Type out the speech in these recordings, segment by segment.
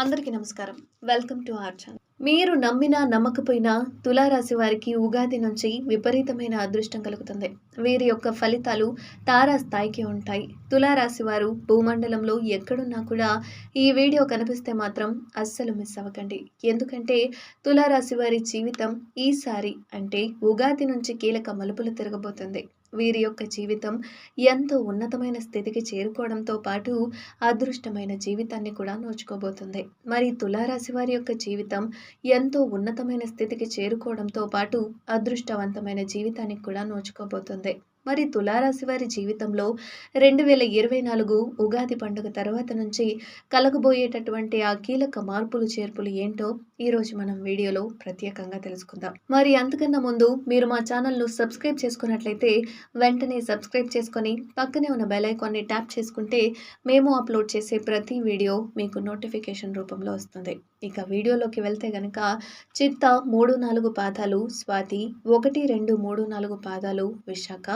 అందరికీ నమస్కారం. Welcome to our channel. మీరు నమ్మినా నమ్మకపోయినా తులారాశి వారికి ఉగాది నుంచి విపరీతమైన అదృష్టం కలుగుతుంది. వీరి యొక్క ఫలితాలు తారా స్థాయికి ఉంటాయి. తులారాశి వారు భూమండలంలో ఎక్కడున్నా కూడా ఈ వీడియో కనిపిస్తే మాత్రం అస్సలు మిస్ అవ్వకండి. ఎందుకంటే తులారాశి వారి జీవితం ఈసారి అంటే ఉగాది నుంచి కీలక మలుపులు తిరగబోతుంది. వీరి యొక్క జీవితం ఎంతో ఉన్నతమైన స్థితికి చేరుకోవడంతో పాటు అదృష్టమైన జీవితాన్ని కూడా నోచుకోబోతుంది. మరి తులారాశి వారి యొక్క జీవితం ఎంతో ఉన్నతమైన స్థితికి చేరుకోవడంతో పాటు అదృష్టవంతమైన జీవితానికి కూడా నోచుకోబోతుంది. మరి తులారాశి వారి జీవితంలో రెండు వేల ఇరవై నాలుగు ఉగాది పండుగ తర్వాత నుంచి కలగబోయేటటువంటి ఆ కీలక మార్పులు చేర్పులు ఏంటో ఈరోజు మనం వీడియోలో ప్రత్యేకంగా తెలుసుకుందాం. మరి అంతకన్నా ముందు మీరు మా ఛానల్ను సబ్స్క్రైబ్ చేసుకున్నట్లయితే వెంటనే సబ్స్క్రైబ్ చేసుకొని పక్కనే ఉన్న బెల్ ఐకాన్ని ట్యాప్ చేసుకుంటే మేము అప్లోడ్ చేసే ప్రతి వీడియో మీకు నోటిఫికేషన్ రూపంలో వస్తుంది. ఇక వీడియోలోకి వెళ్తే గనక చిత్త మూడు నాలుగు పాదాలు స్వాతి ఒకటి రెండు మూడు నాలుగు పాదాలు విశాఖ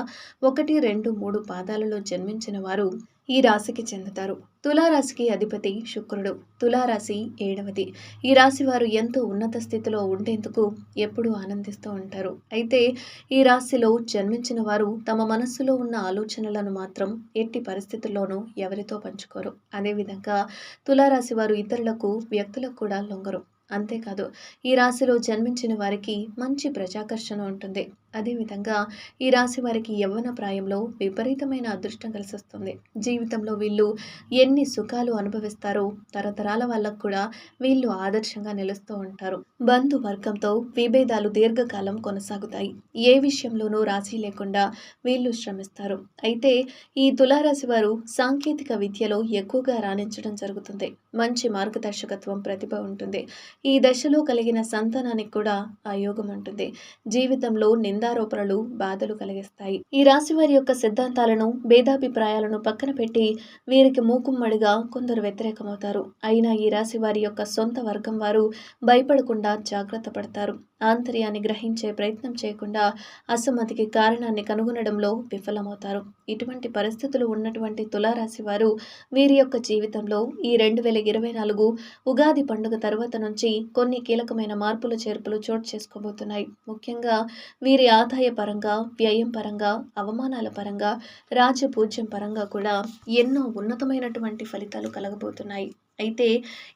ఒకటి రెండు మూడు పాదాలలో జన్మించిన వారు ఈ రాశికి చెందుతారు. తులారాశికి అధిపతి శుక్రుడు. తులారాశి ఏడవది. ఈ రాశి వారు ఎంతో ఉన్నత స్థితిలో ఉండేందుకు ఎప్పుడూ ఆనందిస్తూ ఉంటారు. అయితే ఈ రాశిలో జన్మించిన వారు తమ మనస్సులో ఉన్న ఆలోచనలను మాత్రం ఎట్టి పరిస్థితుల్లోనూ ఎవరితో పంచుకోరు. అదేవిధంగా తులారాశి వారు ఇతరులకు వ్యక్తులకు కూడా లొంగరు. అంతేకాదు ఈ రాశిలో జన్మించిన వారికి మంచి ప్రజాకర్షణ ఉంటుంది. అదేవిధంగా ఈ రాశి వారికి యవ్వన ప్రాయంలో విపరీతమైన అదృష్టం కలిసి వస్తుంది జీవితంలో వీళ్ళు ఎన్ని సుఖాలు అనుభవిస్తారో తరతరాల వాళ్ళకు కూడా వీళ్ళు ఆదర్శంగా నిలుస్తూ ఉంటారు. బంధు వర్గంతో విభేదాలు దీర్ఘకాలం కొనసాగుతాయి. ఏ విషయంలోనూ రాశి లేకుండా వీళ్ళు శ్రమిస్తారు. అయితే ఈ తులారాశి వారు సాంకేతిక విద్యలో ఎక్కువగా రాణించడం జరుగుతుంది. మంచి మార్గదర్శకత్వం ప్రతిభ ఉంటుంది. ఈ దశలో కలిగిన సంతానానికి కూడా ఆ యోగం ఉంటుంది. జీవితంలో నిందారోపణలు బాధలు కలిగిస్తాయి. ఈ రాశి వారి యొక్క సిద్ధాంతాలను భేదాభిప్రాయాలను పక్కన పెట్టి వీరికి మూకుమ్మడిగా కొందరు వ్యతిరేకమవుతారు. అయినా ఈ రాశి వారి యొక్క సొంత వర్గం వారు భయపడకుండా జాగ్రత్త పడతారు. ఆంతర్యాన్ని గ్రహించే ప్రయత్నం చేయకుండా అసమ్మతికి కారణాన్ని కనుగొనడంలో విఫలమవుతారు. ఇటువంటి పరిస్థితులు ఉన్నటువంటి తులారాశి వారు వీరి యొక్క జీవితంలో ఈ రెండు వేల ఇరవై నాలుగు ఉగాది పండుగ తర్వాత నుంచి కొన్ని కీలకమైన మార్పులు చేర్పులు చోటు చేసుకోబోతున్నాయి. ముఖ్యంగా వీరి ఆదాయ పరంగా వ్యయం పరంగా అవమానాల పరంగా రాజపూజ్యం పరంగా కూడా ఎన్నో ఉన్నతమైనటువంటి ఫలితాలు కలగబోతున్నాయి. అయితే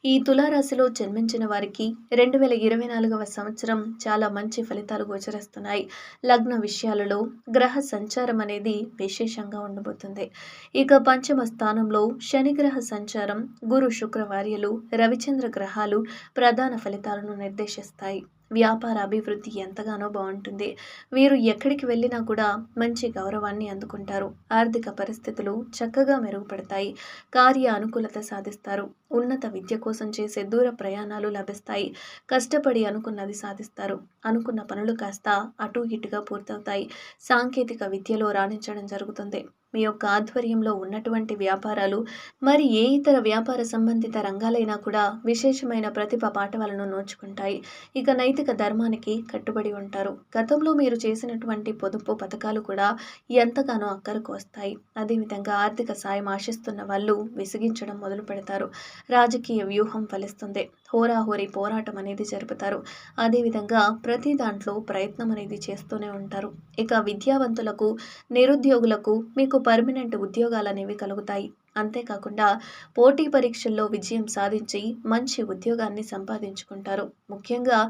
ఈ తులారాశిలో జన్మించిన వారికి రెండు వేల ఇరవై నాలుగవ సంవత్సరం చాలా మంచి ఫలితాలు గోచరిస్తున్నాయి. లగ్న విషయాలలో గ్రహ సంచారం అనేది విశేషంగా ఉండబోతుంది. ఇక పంచమ స్థానంలో శనిగ్రహ సంచారం గురు శుక్రవార్యలు రవిచంద్ర గ్రహాలు ప్రధాన ఫలితాలను నిర్దేశిస్తాయి. వ్యాపార అభివృద్ధి ఎంతగానో బాగుంటుంది. వీరు ఎక్కడికి వెళ్ళినా కూడా మంచి గౌరవాన్ని అందుకుంటారు. ఆర్థిక పరిస్థితులు చక్కగా మెరుగుపడతాయి. కార్య అనుకూలత సాధిస్తారు. ఉన్నత విద్య కోసం చేసే దూర ప్రయాణాలు లభిస్తాయి. కష్టపడి అనుకున్నది సాధిస్తారు. అనుకున్న పనులు కాస్త అటు ఇటుగా పూర్తవుతాయి. సాంకేతిక విద్యలో రాణించడం జరుగుతుంది. మీ యొక్క ఆధ్వర్యంలో ఉన్నటువంటి వ్యాపారాలు మరి ఏ ఇతర వ్యాపార సంబంధిత రంగాలైనా కూడా విశేషమైన ప్రతిభ పాఠవాలను నోచుకుంటాయి. ఇక నైతిక ధర్మానికి కట్టుబడి ఉంటారు. గతంలో మీరు చేసినటువంటి పొదుపు పథకాలు కూడా ఎంతగానో అక్కరకు వస్తాయి. అదేవిధంగా ఆర్థిక సాయం ఆశిస్తున్న వాళ్ళు విసిగించడం మొదలు పెడతారు రాజకీయ వ్యూహం ఫలిస్తుంది. హోరాహోరీ పోరాటం అనేది జరుపుతారు. అదేవిధంగా ప్రతి దాంట్లో ప్రయత్నం అనేది చేస్తూనే ఉంటారు. ఇక విద్యావంతులకు నిరుద్యోగులకు మీకు పర్మనెంట్ ఉద్యోగాలు అనేవి కలుగుతాయి. అంతేకాకుండా పోటీ పరీక్షల్లో విజయం సాధించి మంచి ఉద్యోగాన్ని సంపాదించుకుంటారు. ముఖ్యంగా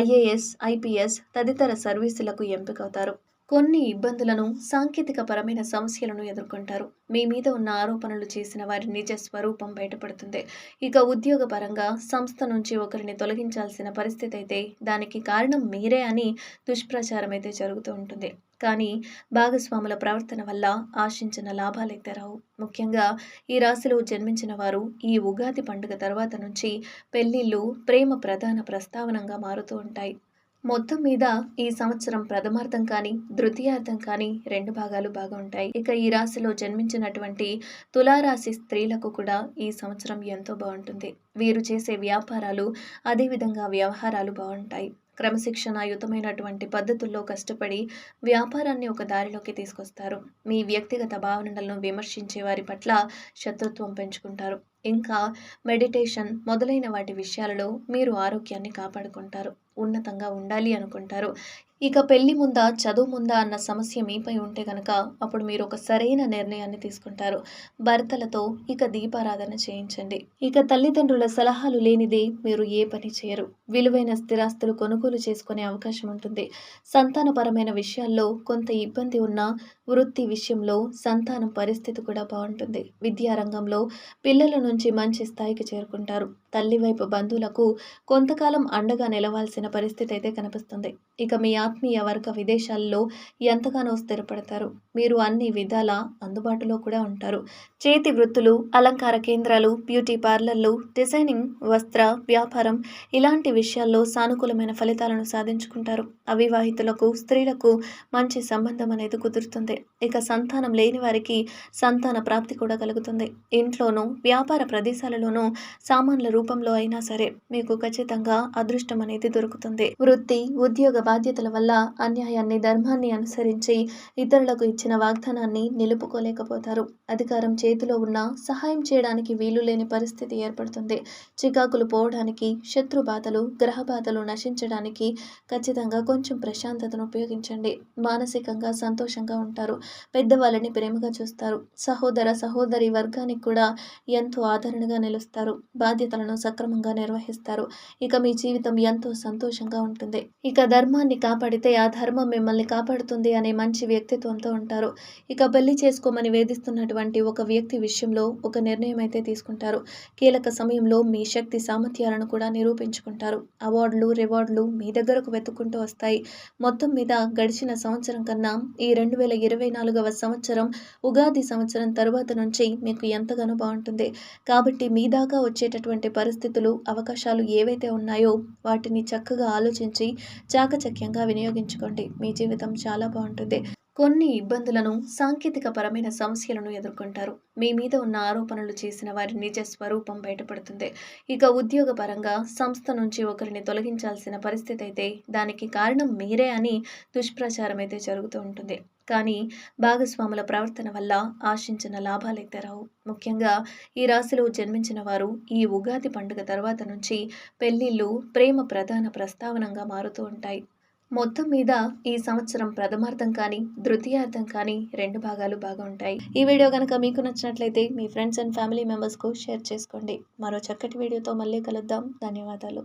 ఐఏఎస్ ఐపీఎస్ తదితర సర్వీసులకు ఎంపికవుతారు. కొన్ని ఇబ్బందులను సాంకేతిక పరమైన సమస్యలను ఎదుర్కొంటారు. మీ మీద ఉన్న ఆరోపణలు చేసిన వారి నిజ స్వరూపం బయటపడుతుంది. ఇక ఉద్యోగపరంగా సంస్థ నుంచి ఒకరిని తొలగించాల్సిన పరిస్థితి అయితే దానికి కారణం మీరే అని దుష్ప్రచారం అయితే జరుగుతూ ఉంటుంది. కానీ భాగస్వాముల ప్రవర్తన వల్ల ఆశించిన లాభాలైతే రావు. ముఖ్యంగా ఈ రాశిలో జన్మించిన వారు ఈ ఉగాది పండుగ తర్వాత నుంచి పెళ్ళిళ్ళు ప్రేమ ప్రధాన ప్రస్తావనగా మారుతూ ఉంటాయి. మొత్తం మీద ఈ సంవత్సరం ప్రథమార్థం కానీ ద్వితీయార్థం కానీ రెండు భాగాలు బాగా ఉంటాయి ఇక ఈ రాశిలో జన్మించినటువంటి తులారాశి స్త్రీలకు కూడా ఈ సంవత్సరం ఎంతో బాగుంటుంది. వీరు చేసే వ్యాపారాలు అదేవిధంగా వ్యవహారాలు బాగుంటాయి. క్రమశిక్షణాయుతమైనటువంటి పద్ధతుల్లో కష్టపడి వ్యాపారాన్ని ఒక దారిలోకి తీసుకొస్తారు. మీ వ్యక్తిగత భావనలను విమర్శించే వారి పట్ల శత్రుత్వం పెంచుకుంటారు. ఇంకా మెడిటేషన్ మొదలైన వాటి విషయాలలో మీరు ఆరోగ్యాన్ని కాపాడుకుంటారు. ఉన్నతంగా ఉండాలి అనుకుంటారు. ఇక పెళ్ళి ముందా చదువు ముందా అన్న సమస్య మీపై ఉంటే కనుక అప్పుడు మీరు ఒక సరైన నిర్ణయాన్ని తీసుకుంటారు. భర్తలతో ఇక దీపారాధన చేయించండి. ఇక తల్లిదండ్రుల సలహాలు లేనిదే మీరు ఏ పని చేయరు. విలువైన స్థిరాస్తులు కొనుగోలు చేసుకునే అవకాశం ఉంటుంది. సంతానపరమైన విషయాల్లో కొంత ఇబ్బంది ఉన్నా వృత్తి విషయంలో సంతానం పరిస్థితి కూడా బాగుంటుంది. విద్యారంగంలో పిల్లల నుంచి మంచి స్థాయికి చేరుకుంటారు. తల్లి వైపు బంధువులకు కొంతకాలం అండగా నిలవాల్సిన పరిస్థితి అయితే కనిపిస్తుంది. ఇక మీ ఆత్మీయ వర్గ విదేశాల్లో ఎంతగానో స్థిరపడతారు. మీరు అన్ని విధాల అందుబాటులో కూడా ఉంటారు. చేతి వృత్తులు అలంకార కేంద్రాలు బ్యూటీ పార్లర్లు డిజైనింగ్ వస్త్ర వ్యాపారం ఇలాంటి విషయాల్లో సానుకూలమైన ఫలితాలను సాధించుకుంటారు. అవివాహితులకు స్త్రీలకు మంచి సంబంధం అనేది కుదురుతుంది. ఇక సంతానం లేని వారికి సంతాన ప్రాప్తి కూడా కలుగుతుంది. ఇంట్లోనూ వ్యాపార ప్రదేశాలలోనూ సామాన్ల రూపంలో అయినా సరే మీకు ఖచ్చితంగా అదృష్టం అనేది దొరుకుతుంది. వృత్తి ఉద్యోగ బాధ్యతల వల్ల అన్యాయాన్ని ధర్మాన్ని అనుసరించి ఇతరులకు ఇచ్చిన వాగ్దానాన్ని నిలుపుకోలేకపోతారు. అధికారం చేతిలో ఉన్న సహాయం చేయడానికి వీలు లేని పరిస్థితి ఏర్పడుతుంది. చికాకులు పోవడానికి శత్రు బాధలు గ్రహ బాధలు నశించడానికి ఖచ్చితంగా కొంచెం ప్రశాంతతను ఉపయోగించండి. మానసికంగా సంతోషంగా ఉంటారు. పెద్దవాళ్ళని ప్రేమగా చూస్తారు. సహోదర సహోదరి వర్గానికి కూడా ఎంతో ఆదరణగా నిలుస్తారు. బాధ్యతలను సక్రమంగా నిర్వహిస్తారు. ఇక మీ జీవితం ఎంతో సంతోషంగా ఉంటుంది. ఇక ధర్మాన్ని కాపాడితే ఆ ధర్మం మిమ్మల్ని కాపాడుతుంది అనే మంచి వ్యక్తిత్వంతో ఉంటారు. ఇక పెళ్ళి చేసుకోమని వేధిస్తున్నటువంటి ఒక వ్యక్తి విషయంలో ఒక నిర్ణయం అయితే తీసుకుంటారు. కీలక సమయంలో మీ శక్తి సామర్థ్యాలను కూడా నిరూపించుకుంటారు. అవార్డులు రివార్డులు మీ దగ్గరకు వెతుక్కుంటూ వస్తాయి. మొత్తం మీద గడిచిన సంవత్సరం కన్నా ఈ రెండు వేల ఇరవై నాలుగవ సంవత్సరం ఉగాది సంవత్సరం తరువాత నుంచి మీకు ఎంతగానో బాగుంటుంది. కాబట్టి మీ దాకా వచ్చేటటువంటి పరిస్థితులు అవకాశాలు ఏవైతే ఉన్నాయో వాటిని చక్కగా ఆలోచించి చాకచక్యంగా వినియోగించుకోండి. మీ జీవితం చాలా బాగుంటుంది. కొన్ని ఇబ్బందులను సాంకేతికపరమైన సమస్యలను ఎదుర్కొంటారు. మీ మీద ఉన్న ఆరోపణలు చేసిన వారి నిజ స్వరూపం బయటపడుతుంది. ఇక ఉద్యోగపరంగా సంస్థ నుంచి ఒకరిని తొలగించాల్సిన పరిస్థితి అయితే దానికి కారణం మీరే అని దుష్ప్రచారం అయితే జరుగుతూ ఉంటుంది. కానీ భాగస్వాముల ప్రవర్తన వల్ల ఆశించిన లాభాలైతే రావు. ముఖ్యంగా ఈ రాశిలో జన్మించిన వారు ఈ ఉగాది పండుగ తర్వాత నుంచి పెళ్ళిళ్ళు ప్రేమ ప్రధాన ప్రస్తావనంగా మారుతూ ఉంటాయి. మొత్తం మీద ఈ సంవత్సరం ప్రథమార్థం కానీ ద్వితీయార్థం కానీ రెండు భాగాలు బాగా ఉంటాయి. ఈ వీడియో కనుక మీకు నచ్చినట్లయితే మీ ఫ్రెండ్స్ అండ్ ఫ్యామిలీ మెంబర్స్కు షేర్ చేసుకోండి. మరో చక్కటి వీడియోతో మళ్ళీ కలుద్దాం. ధన్యవాదాలు.